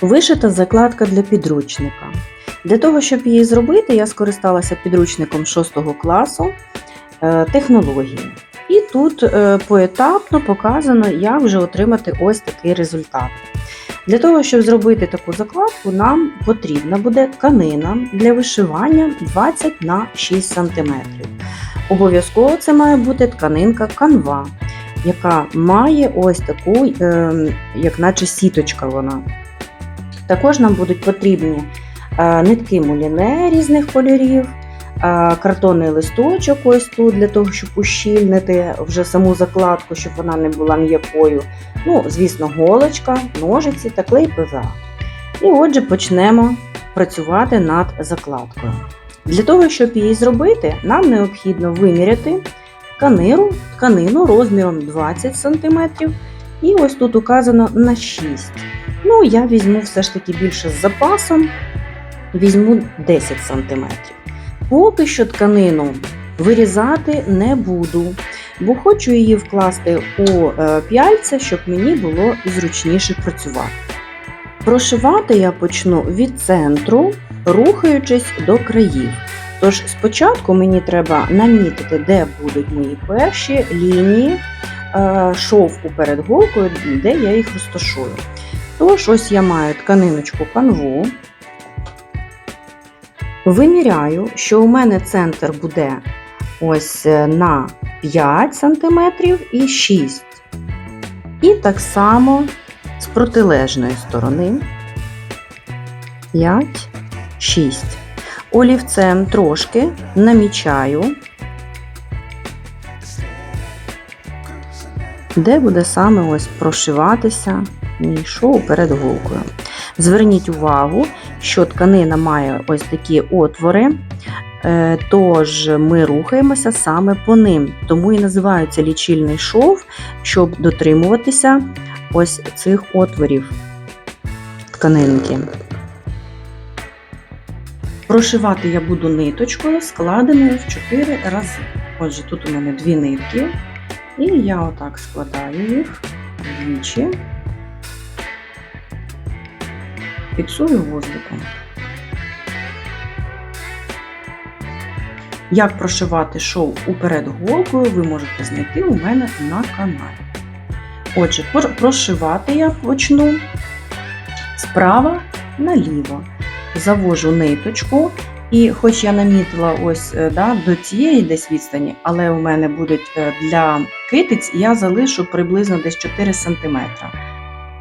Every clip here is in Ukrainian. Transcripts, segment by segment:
Вишита закладка для підручника. Для того, щоб її зробити, я скористалася підручником 6 класу е, технології. І тут е, поетапно показано, як вже отримати ось такий результат. Для того, щоб зробити таку закладку, нам потрібна буде тканина для вишивання 20 на 6 см. Обов'язково це має бути тканинка канва, яка має ось таку, е, як наче сіточка вона. Також нам будуть потрібні е, нитки муліне різних кольорів, е, картонний листочок ось тут для того, щоб ущільнити вже саму закладку, щоб вона не була м'якою. Ну, звісно, голочка, ножиці та клей ПВА. І отже, почнемо працювати над закладкою. Для того, щоб її зробити, нам необхідно виміряти тканину, тканину розміром 20 см. І ось тут указано на 6 Ну, я візьму все ж таки більше з запасом, візьму 10 см. Поки що тканину вирізати не буду, бо хочу її вкласти у е, п'яльця, щоб мені було зручніше працювати. Прошивати я почну від центру, рухаючись до країв. Тож спочатку мені треба намітити, де будуть мої перші лінії е, шовку перед голкою, де я їх розташую. Тож, ось я маю тканиночку канву. Виміряю, що у мене центр буде ось е, на 5 см і 6 І так само з протилежної сторони 5, 6. Олівцем трошки намічаю, де буде саме ось прошиватися мій шов перед голкою. Зверніть увагу, що тканина має ось такі отвори, е, тож ми рухаємося саме по ним. Тому і називається лічильний шов, щоб дотримуватися ось цих отворів тканинки. Прошивати я буду ниточкою, складеною в 4 рази. Отже, тут у мене дві нитки, і я отак складаю їх двічі. Фіксую воздухом. Як прошивати шов уперед голкою, ви можете знайти у мене на каналі. Отже, прошивати я почну справа наліво. Завожу ниточку, і хоч я намітила ось е, да, до цієї десь відстані, але у мене будуть е, для китиць, я залишу приблизно десь 4 см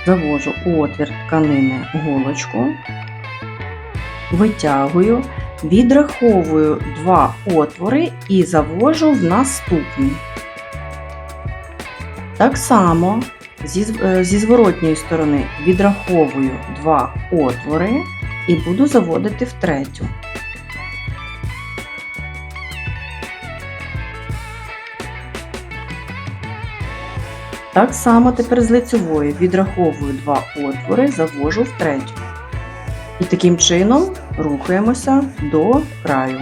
завожу у отвір тканини голочку, витягую, відраховую два отвори і завожу в наступний. Так само е, зі зворотньої сторони відраховую два отвори і буду заводити в третю. Так само тепер з лицевої відраховую два отвори, завожу в третю. І таким чином рухаємося до краю.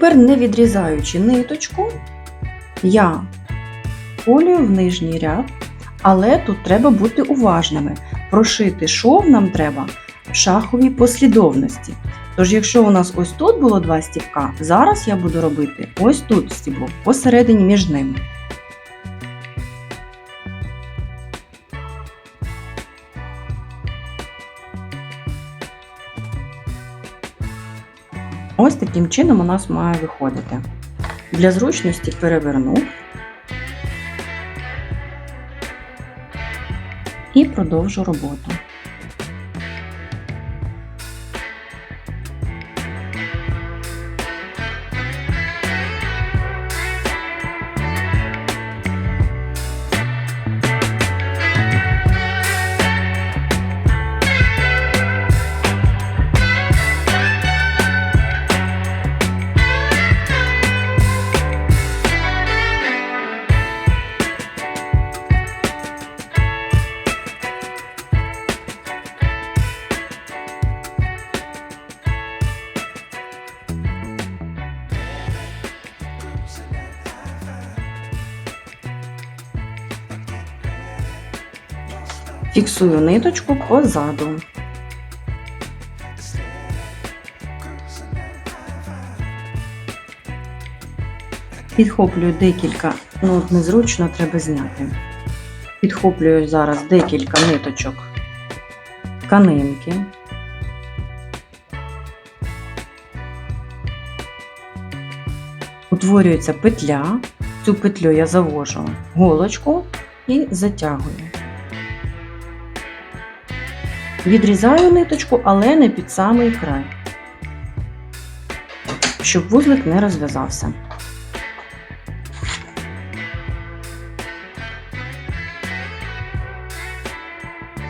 Тепер, не відрізаючи ниточку, я полюю в нижній ряд, але тут треба бути уважними. Прошити шов нам треба в шаховій послідовності. Тож, якщо у нас ось тут було два стібка, зараз я буду робити ось тут стібло, посередині між ними. Ось таким чином у нас має виходити. Для зручності переверну і продовжу роботу. Фіксую ниточку позаду. Підхоплюю декілька, ну незручно треба зняти. Підхоплюю зараз декілька ниточок тканинки. Утворюється петля. Цю петлю я завожу голочку і затягую. Відрізаю ниточку, але не під самий край, щоб вузлик не розв'язався.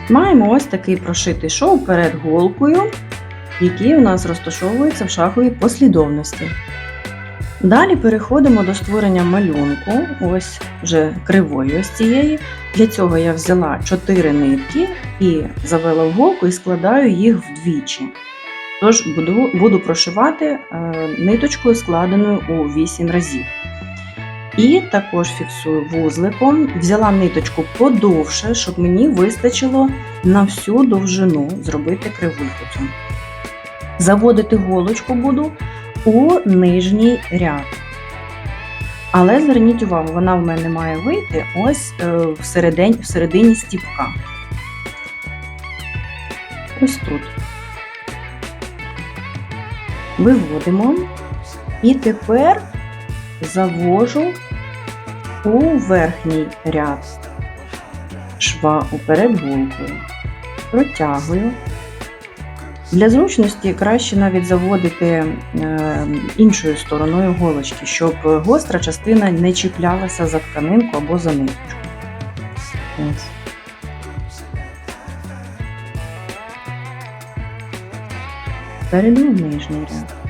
Маємо ось такий прошитий шов перед голкою, який у нас розташовується в шаховій послідовності. Далі переходимо до створення малюнку, ось вже кривої ось цієї. Для цього я взяла 4 нитки і завела в голку і складаю їх вдвічі. Тож буду, буду прошивати е, ниточкою, складеною у 8 разів. І також фіксую вузликом, взяла ниточку подовше, щоб мені вистачило на всю довжину зробити кривульку. Заводити голочку буду у нижній ряд. Але зверніть увагу, вона в мене має вийти ось е, всередині, всередині стіпка. Ось тут. Виводимо. І тепер завожу у верхній ряд шва уперед голкою. Протягую. Для зручності краще навіть заводити е, іншою стороною голочки, щоб гостра частина не чіплялася за тканинку або за ниточку. Ось. Нижній ряд.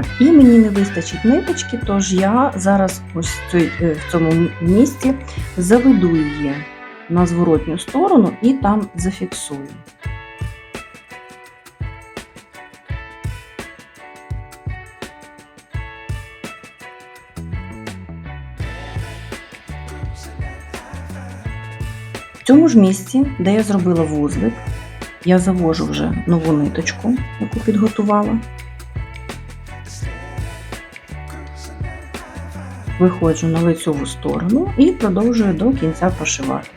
Так, і мені не вистачить ниточки, тож я зараз ось е, в цьому місці заведу її на зворотню сторону і там зафіксую. В цьому ж місці, де я зробила вузлик, я завожу вже нову ниточку, яку підготувала. Виходжу на лицьову сторону і продовжую до кінця прошивати.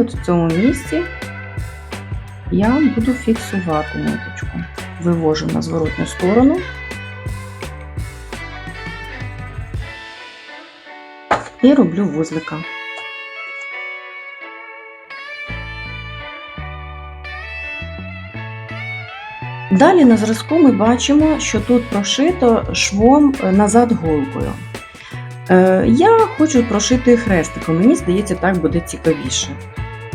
От в цьому місці я буду фіксувати ниточку. Вивожу на зворотню сторону. І роблю вузлика. Далі на зразку ми бачимо, що тут прошито швом назад голкою. Е, Я хочу прошити хрестиком, мені здається, так буде цікавіше.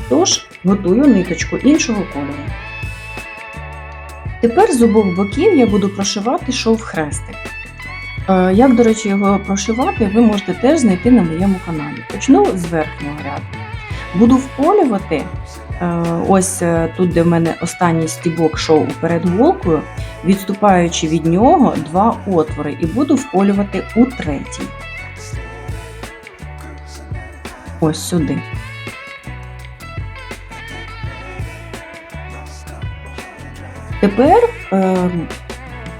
Тож готую ниточку іншого кольору. Тепер з обох боків я буду прошивати шов хрестик. Е, Як, до речі, його прошивати, ви можете теж знайти на моєму каналі. Почну з верхнього ряду. Буду вколювати, е, ось е, тут, де в мене останній стібок шов перед голкою, відступаючи від нього два отвори, і буду вколювати у третій. Ось сюди. Тепер е,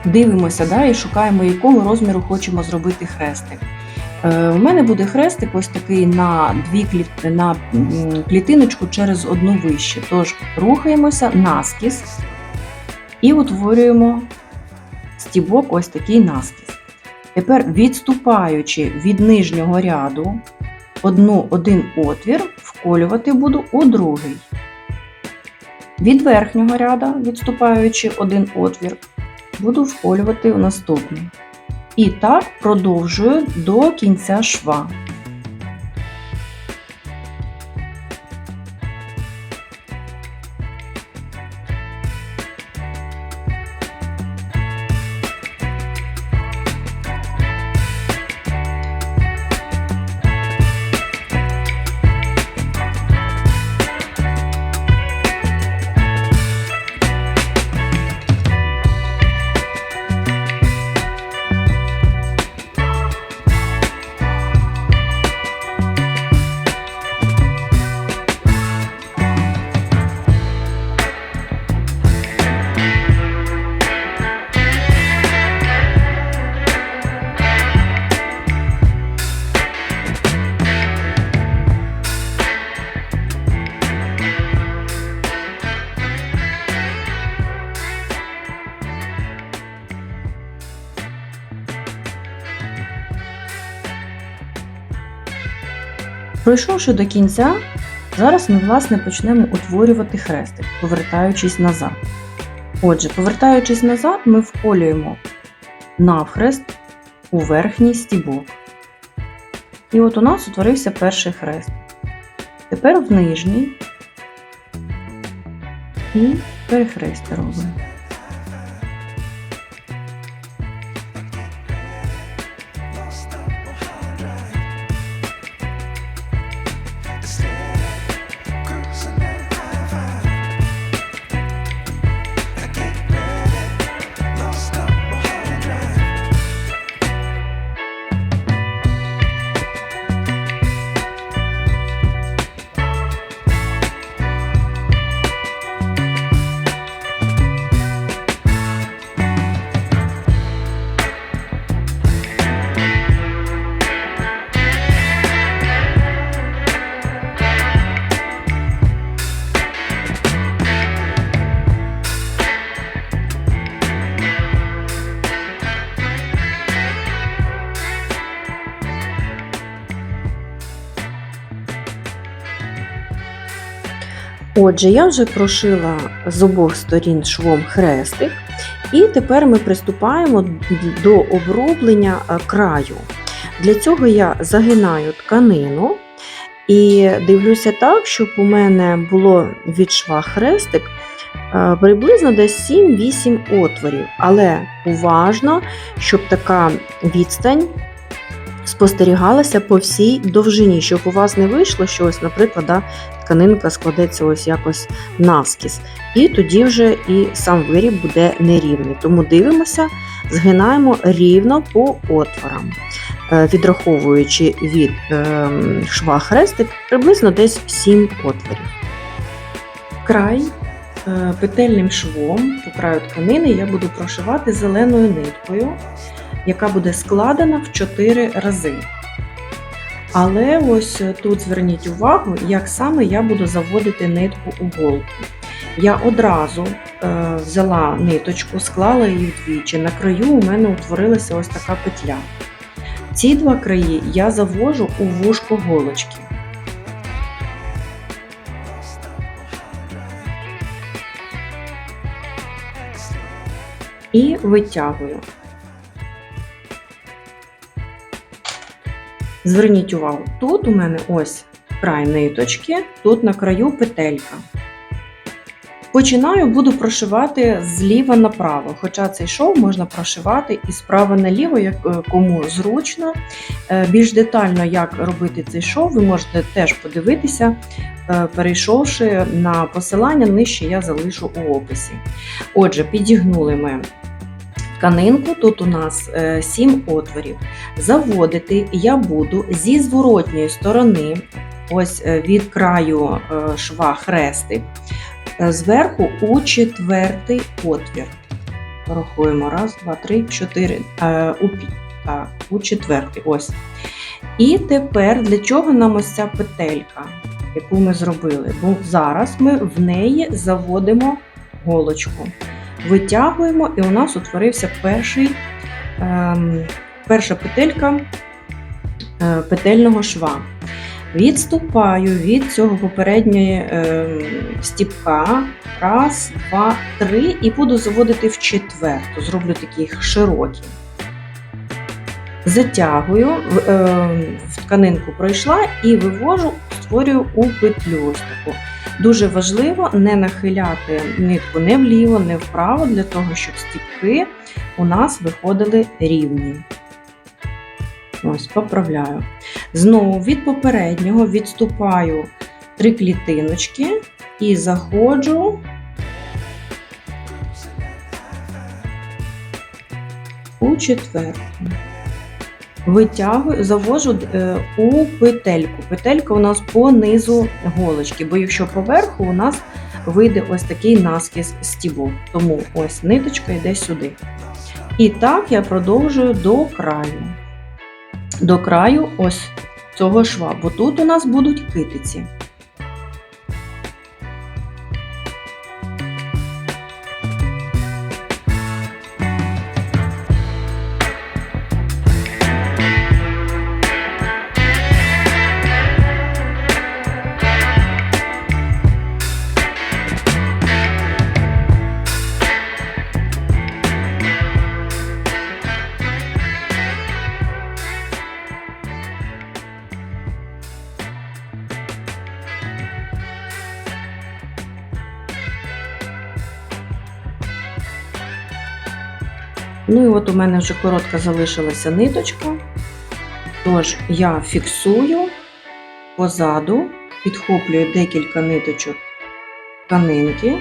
дивимося да, і шукаємо, якого розміру хочемо зробити хрестик. Е, у мене буде хрестик ось такий на дві кліт, на клітиночку через одну вище. Тож рухаємося наскіз і утворюємо стібок ось такий наскіз. Тепер відступаючи від нижнього ряду, одну, один отвір вколювати буду у другий. Від верхнього ряда, відступаючи один отвір, буду вколювати в наступний. І так продовжую до кінця шва. Пройшовши до кінця, зараз ми власне почнемо утворювати хрестик, повертаючись назад. Отже, повертаючись назад, ми вколюємо навхрест у верхній стібок. І от у нас утворився перший хрест. Тепер в нижній і перехрестя робимо. Отже, я вже прошила з обох сторін швом хрестик, і тепер ми приступаємо до оброблення е, краю. Для цього я загинаю тканину І дивлюся так, щоб у мене було від шва хрестик е, приблизно десь 7-8 отворів. Але уважно, щоб така відстань спостерігалася по всій довжині, щоб у вас не вийшло, що ось, наприклад, тканинка складеться ось якось навскіз. І тоді вже і сам виріб буде нерівний. Тому дивимося, згинаємо рівно по отворам, Е, відраховуючи від е, шва хрестик приблизно десь 7 отворів. Край е, петельним швом по краю тканини я буду прошивати зеленою ниткою, яка буде складена в 4 рази. Але ось тут зверніть увагу, як саме я буду заводити нитку у голку. Я одразу е, взяла ниточку, склала її вдвічі. На краю у мене утворилася ось така петля. Ці два краї я завожу у вушко голочки. І витягую. Зверніть увагу, тут у мене ось край ниточки, тут на краю петелька. Починаю, буду прошивати зліва направо, хоча цей шов можна прошивати і справа наліво, як е, кому зручно. Е, Більш детально, як робити цей шов, ви можете теж подивитися, е, перейшовши на посилання, нижче я залишу у описі. Отже, підігнули ми тканинку, тут у нас 7 отворів. Заводити я буду зі зворотньої сторони, ось е, від краю е, шва хрестик, е, зверху у четвертий отвір. Рахуємо раз, два, три, чотири. е, У, так, у четвертий. Ось. І тепер для чого нам ось ця петелька, яку ми зробили? Бо зараз ми в неї заводимо голочку. Витягуємо, і у нас утворився перший, ем, перша петелька е, петельного шва. Відступаю від цього попередньої ем, стіпка. Раз, два, три, і буду заводити в четверту. Зроблю такі широкі. Затягую, ем, в тканинку пройшла і вивожу, створюю у петлю. Дуже важливо не нахиляти нитку не вліво, не вправо, для того, щоб стіпки у нас виходили рівні. Ось, поправляю. Знову від попереднього відступаю три клітиночки і заходжу у четверту. Витягую, завожу е, у петельку. Петелька у нас по низу голочки, бо якщо поверху у нас вийде ось такий наскіз стібок. Тому ось ниточка йде сюди. І так я продовжую до краю. До краю ось цього шва, бо тут у нас будуть китиці. Ну і от у мене вже коротка залишилася ниточка. Тож я фіксую позаду, підхоплюю декілька ниточок тканинки,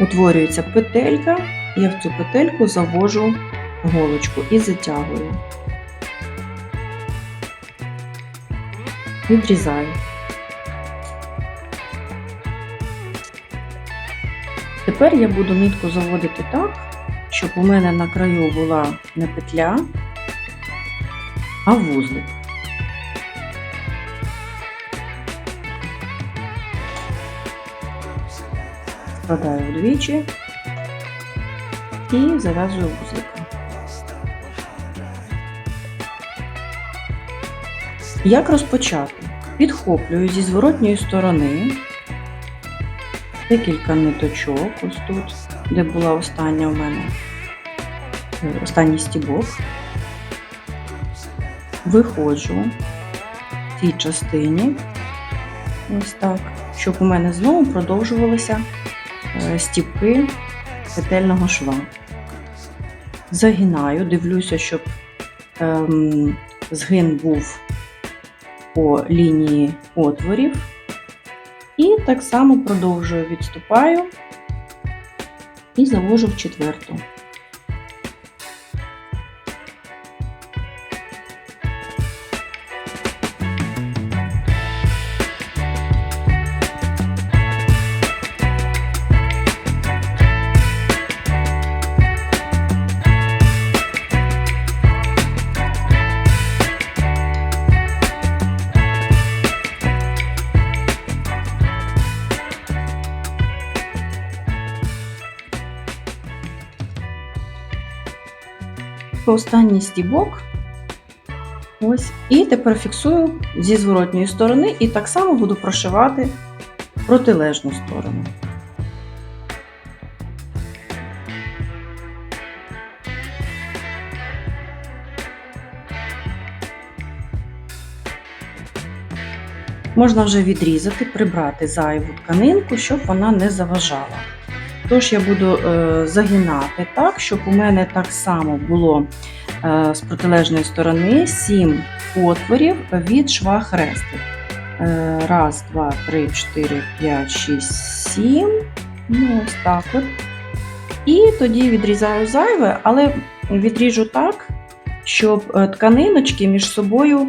утворюється петелька, я в цю петельку завожу голочку і затягую. Відрізаю. Тепер я буду нитку заводити так, щоб у мене на краю була не петля, а вузлик. Складаю вдвічі і зав'язую вузлика. Як розпочати? Підхоплюю зі зворотньої сторони декілька ниточок, ось тут, де була остання у мене е, останній стібок. Виходжу в цій частині. Ось так, щоб у мене знову продовжувалися е, стіпки петельного шва. Загинаю, дивлюся, щоб ем, згин був по лінії отворів. І так само продовжую відступаю і завожу в четверту. Останній стібок. Ось. І тепер фіксую зі зворотньої сторони і так само буду прошивати протилежну сторону. Можна вже відрізати, прибрати зайву тканинку, щоб вона не заважала. Тож я буду е, загинати так, щоб у мене так само було е, з протилежної сторони 7 отворів від шва хрестик. Е, раз, два, три, чотири, п'ять, шість, сім. Ну, ось так от. І тоді відрізаю зайве, але відріжу так, щоб тканиночки між собою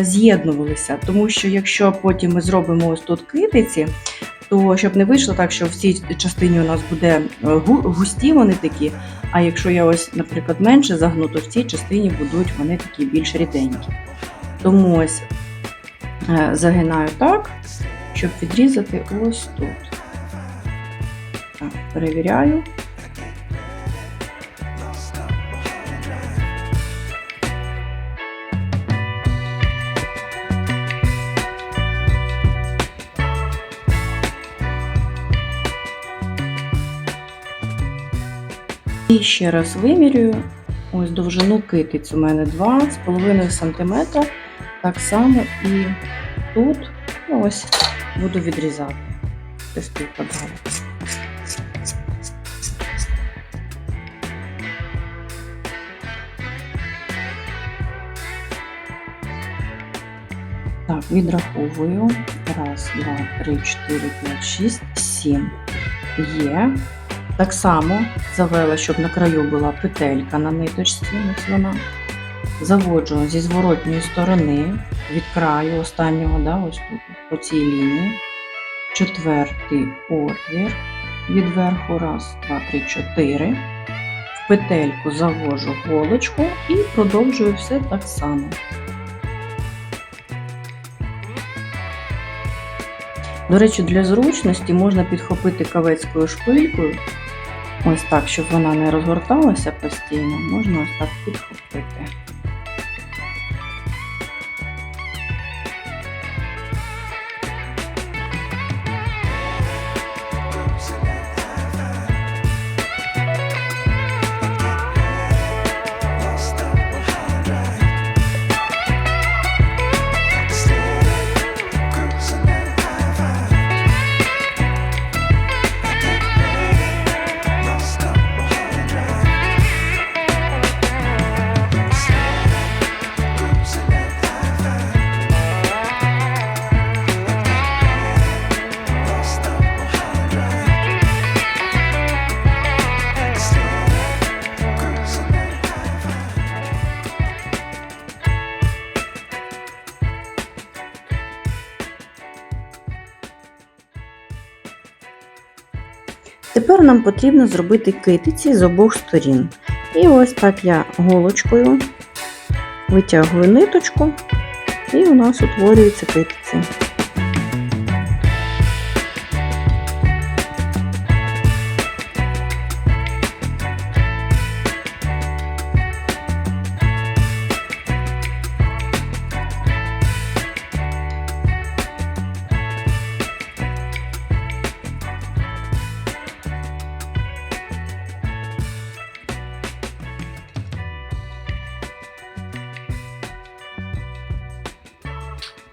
з'єднувалися. Тому що якщо потім ми зробимо ось тут китиці, то щоб не вийшло так, що в цій частині у нас буде е, густі вони такі, а якщо я ось, наприклад, менше загну, то в цій частині будуть вони такі більш ріденькі. Тому ось е, загинаю так, щоб відрізати ось тут. Так, перевіряю. І ще раз вимірюю. Ось довжину китиць у мене 2,5 см. Так само і тут ну, ось буду відрізати. Це співпадало. Так, відраховую. Раз, два, три, чотири, п'ять, шість, сім. Є. Так само завела, щоб на краю була петелька на ниточці, ось вона. Заводжу зі зворотньої сторони від краю останнього, да, ось тут, по цій лінії. Четвертий отвір від верху, раз, два, три, чотири. В петельку завожу голочку і продовжую все так само. До речі, для зручності можна підхопити кавецькою шпилькою, ось так, щоб вона не розгорталася постійно, можна ось так підхопити. Тепер нам потрібно зробити китиці з обох сторін. І ось так я голочкою витягую ниточку, і у нас утворюються китиці.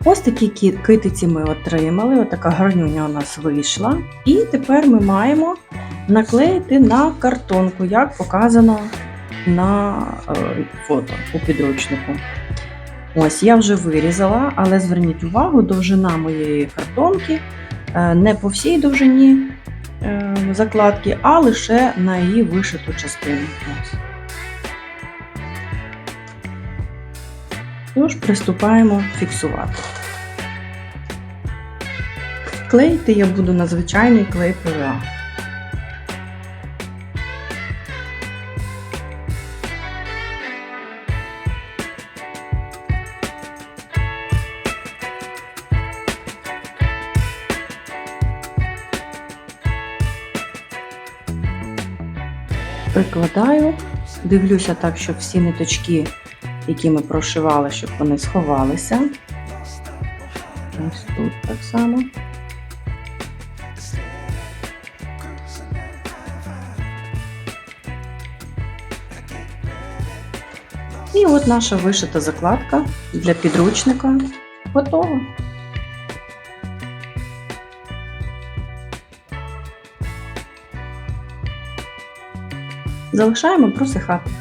Ось такі китиці ми отримали, отака гарнюня у нас вийшла. І тепер ми маємо наклеїти на картонку, як показано на е, фото у підручнику. Ось я вже вирізала, але зверніть увагу, довжина моєї картонки е, не по всій довжині е, закладки, а лише на її вишиту частину. Ось. Тож приступаємо фіксувати. Клеїти я буду на звичайний клей ПВА. Прикладаю, дивлюся так, щоб всі ниточки, які ми прошивали, щоб вони сховалися. Ось тут так само. І от наша вишита закладка для підручника готова. Залишаємо просихати.